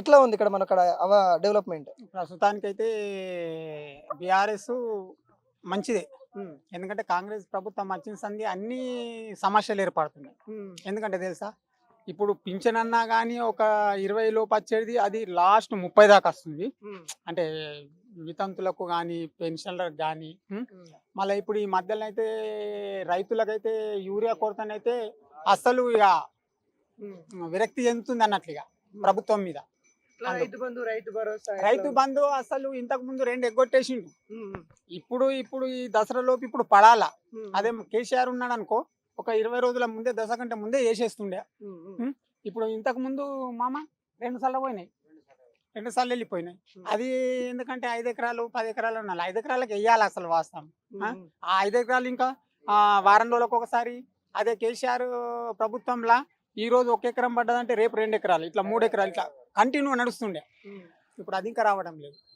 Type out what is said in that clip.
ఎట్లా ఉంది ఇక్కడ మన అవ డెవలప్మెంట్? ప్రస్తుతానికైతే బీఆర్ఎస్ మంచిదే. ఎందుకంటే కాంగ్రెస్ ప్రభుత్వం వచ్చిన సంది అన్ని సమస్యలు ఏర్పడుతున్నాయి. ఎందుకంటే తెలుసా? ఇప్పుడు పింఛన్ అన్నా కానీ ఒక ఇరవై లోపు వచ్చేది అది లాస్ట్ ముప్పై దాకా వస్తుంది. అంటే వితంతులకు కానీ పెన్షన్లకు కానీ మళ్ళీ ఇప్పుడు ఈ మధ్యలో అయితే రైతులకైతే యూరియా కొరతనైతే అస్సలు ఇక విరక్తి చెందుతుంది అన్నట్లుగా ప్రభుత్వం మీద. రైతు బంధు అసలు ఇంతకు ముందు రెండు ఎగ్గొట్టేసిండు. ఇప్పుడు ఇప్పుడు ఈ దసరా లోపు ఇప్పుడు పడాలా? అదే కేసీఆర్ ఉన్నాడు అనుకో ఒక ఇరవై రోజుల ముందే దసరా కంటే ముందే వేసేస్తుండే ఇప్పుడు ఇంతకు ముందు మామ రెండు సార్లు పోయినాయి. రెండు సార్లు వెళ్ళిపోయినాయి. అది ఎందుకంటే ఐదు ఎకరాలు పది ఎకరాలు ఉండాలి ఐదు ఎకరాలకు వెయ్యాలి అసలు వాస్తవం. ఆ? ఐదు ఎకరాలు ఇంకా ఆ, వారం రోజులకు ఒకసారి అదే కేసీఆర్ ప్రభుత్వంలా ఈ రోజు ఒక ఎకరం పడ్డదంటే రేపు రెండు ఎకరాలు ఇట్లా మూడు ఎకరాలు ఇట్లా. కంటిన్యూ నడుస్తుండే. ఇప్పుడు అది ఇంకా రావడం లేదు.